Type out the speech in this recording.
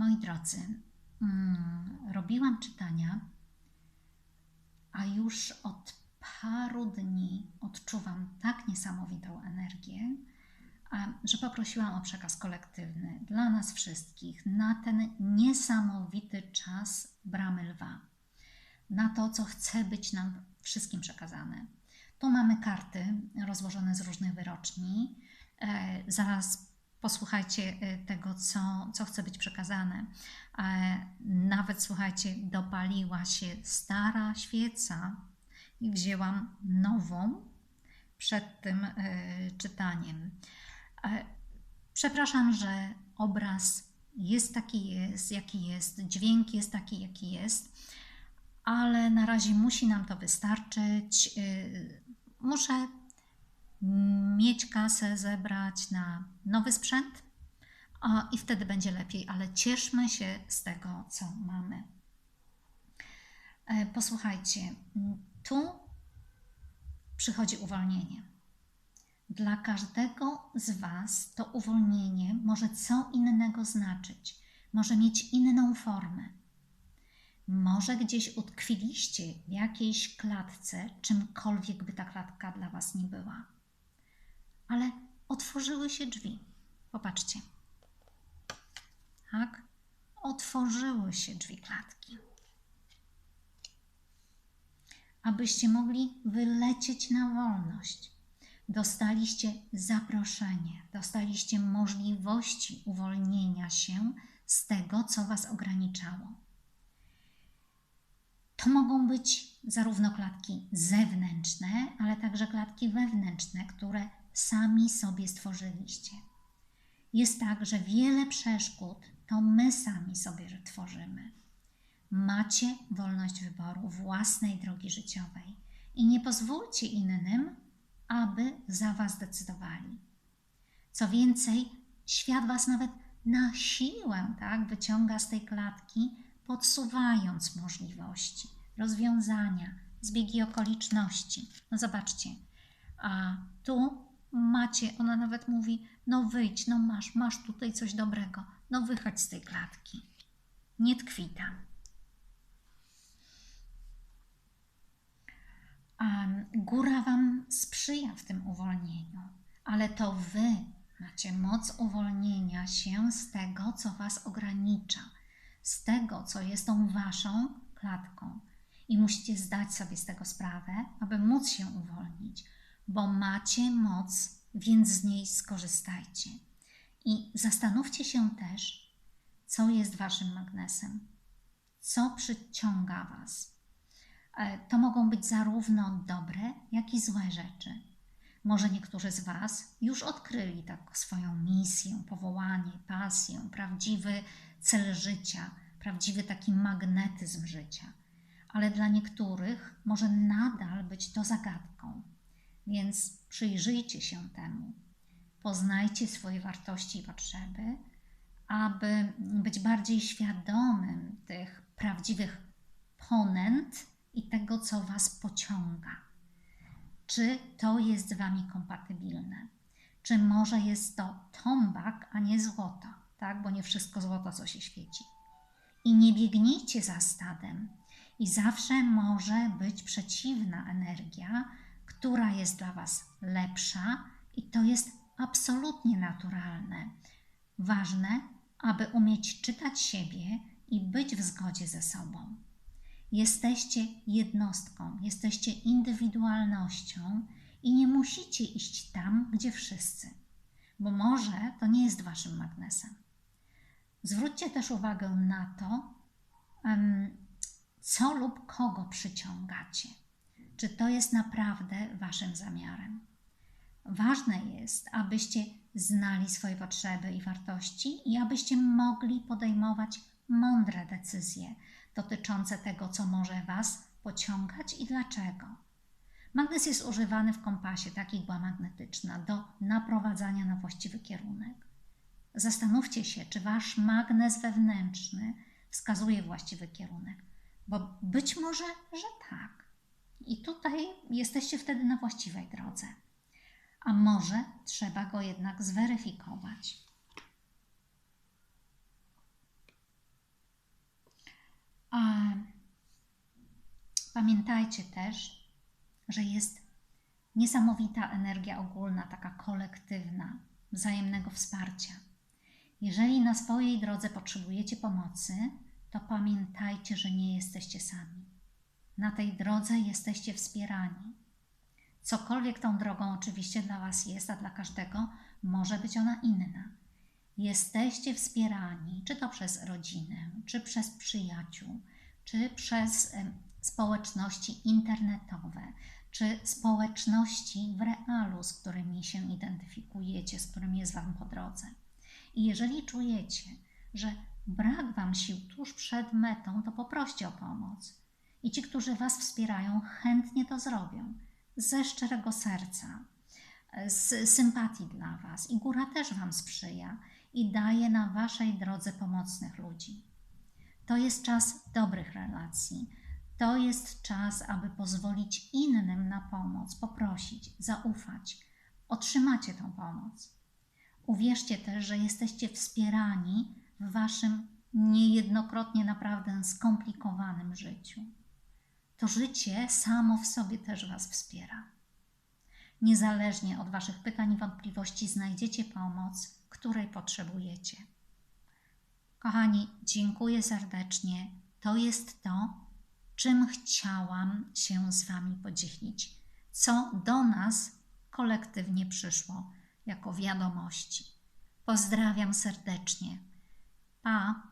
Moi drodzy, mm, robiłam czytania, a już od paru dni odczuwam tak niesamowitą energię, że poprosiłam o przekaz kolektywny dla nas wszystkich na ten niesamowity czas bramy lwa, na to, co chce być nam wszystkim przekazane. Tu mamy karty rozłożone z różnych wyroczni. E, zaraz posłuchajcie e, tego, co, co chce być przekazane. E, nawet słuchajcie, dopaliła się stara świeca i wzięłam nową przed tym czytaniem. Przepraszam, że obraz jest taki jest, jaki jest, dźwięk jest taki, jaki jest, ale na razie musi nam to wystarczyć. Muszę mieć kasę, zebrać na nowy sprzęt i wtedy będzie lepiej, ale cieszmy się z tego, co mamy. E, posłuchajcie, tu przychodzi uwolnienie. Dla każdego z Was to uwolnienie może co innego znaczyć, może mieć inną formę. Może gdzieś utkwiliście w jakiejś klatce, czymkolwiek by ta klatka dla Was nie była ale otworzyły się drzwi. Popatrzcie. Tak? Otworzyły się drzwi klatki. Abyście mogli wylecieć na wolność. Dostaliście zaproszenie, dostaliście możliwości uwolnienia się z tego, co Was ograniczało. To mogą być zarówno klatki zewnętrzne, ale także klatki wewnętrzne, które sami sobie stworzyliście. Jest tak, że wiele przeszkód to my sami sobie tworzymy. Macie wolność wyboru własnej drogi życiowej i nie pozwólcie innym, aby za Was decydowali. Co więcej, świat Was nawet na siłę tak, wyciąga z tej klatki, podsuwając możliwości, rozwiązania, zbiegi okoliczności. No zobaczcie, a tu macie, ona nawet mówi, no wyjdź, no masz, masz tutaj coś dobrego, no wychodź z tej klatki. Nie tkwi tam. A góra Wam sprzyja w tym uwolnieniu, ale to Wy macie moc uwolnienia się z tego, co Was ogranicza, z tego, co jest tą Waszą klatką. I musicie zdać sobie z tego sprawę, aby móc się uwolnić bo macie moc, więc z niej skorzystajcie. I zastanówcie się też, co jest waszym magnesem, co przyciąga was. E, to mogą być zarówno dobre, jak i złe rzeczy. Może niektórzy z Was już odkryli tak swoją misję, powołanie, pasję, prawdziwy cel życia, prawdziwy taki magnetyzm życia. Ale dla niektórych może nadal być to zagadką. Więc przyjrzyjcie się temu. Poznajcie swoje wartości i potrzeby, aby być bardziej świadomym tych prawdziwych ponęt i tego, co Was pociąga. Czy to jest z Wami kompatybilne? Czy może jest to tombak, a nie złoto, tak? Bo nie wszystko złoto, co się świeci. I nie biegnijcie za stadem. I zawsze może być przeciwna energia, która jest dla Was lepsza i to jest absolutnie naturalne. Ważne, aby umieć czytać siebie i być w zgodzie ze sobą. Jesteście jednostką, jesteście indywidualnością i nie musicie iść tam, gdzie wszyscy, bo może to nie jest Waszym magnesem. Zwróćcie też uwagę na to, co lub kogo przyciągacie czy to jest naprawdę Waszym zamiarem. Ważne jest, abyście znali swoje potrzeby i wartości i abyście mogli podejmować mądre decyzje dotyczące tego, co może Was pociągać i dlaczego. Magnes jest używany w kompasie, tak igła magnetyczna, do naprowadzania na właściwy kierunek. Zastanówcie się, czy Wasz magnes wewnętrzny wskazuje właściwy kierunek, bo być może, że tak. I tutaj jesteście wtedy na właściwej drodze. A może trzeba go jednak zweryfikować. A pamiętajcie też, że jest niesamowita energia ogólna, taka kolektywna, wzajemnego wsparcia. Jeżeli na swojej drodze potrzebujecie pomocy, to pamiętajcie, że nie jesteście sami. Na tej drodze jesteście wspierani. Cokolwiek tą drogą oczywiście dla Was jest, a dla każdego może być ona inna. Jesteście wspierani, czy to przez rodzinę, czy przez przyjaciół, czy przez społeczności internetowe, czy społeczności w realu, z którymi się identyfikujecie, z którymi jest Wam po drodze. I jeżeli czujecie, że brak Wam sił tuż przed metą, to poproście o pomoc. I ci, którzy Was wspierają, chętnie to zrobią. Ze szczerego serca, z sympatii dla Was. I góra też Wam sprzyja i daje na Waszej drodze pomocnych ludzi. To jest czas dobrych relacji. To jest czas, aby pozwolić innym na pomoc, poprosić, zaufać. Otrzymacie tą pomoc. Uwierzcie też, że jesteście wspierani w Waszym niejednokrotnie naprawdę skomplikowanym życiu. To życie samo w sobie też Was wspiera. Niezależnie od Waszych pytań i wątpliwości, znajdziecie pomoc, której potrzebujecie. Kochani, dziękuję serdecznie. To jest to, czym chciałam się z Wami podzielić, co do nas kolektywnie przyszło jako wiadomości. Pozdrawiam serdecznie. Pa!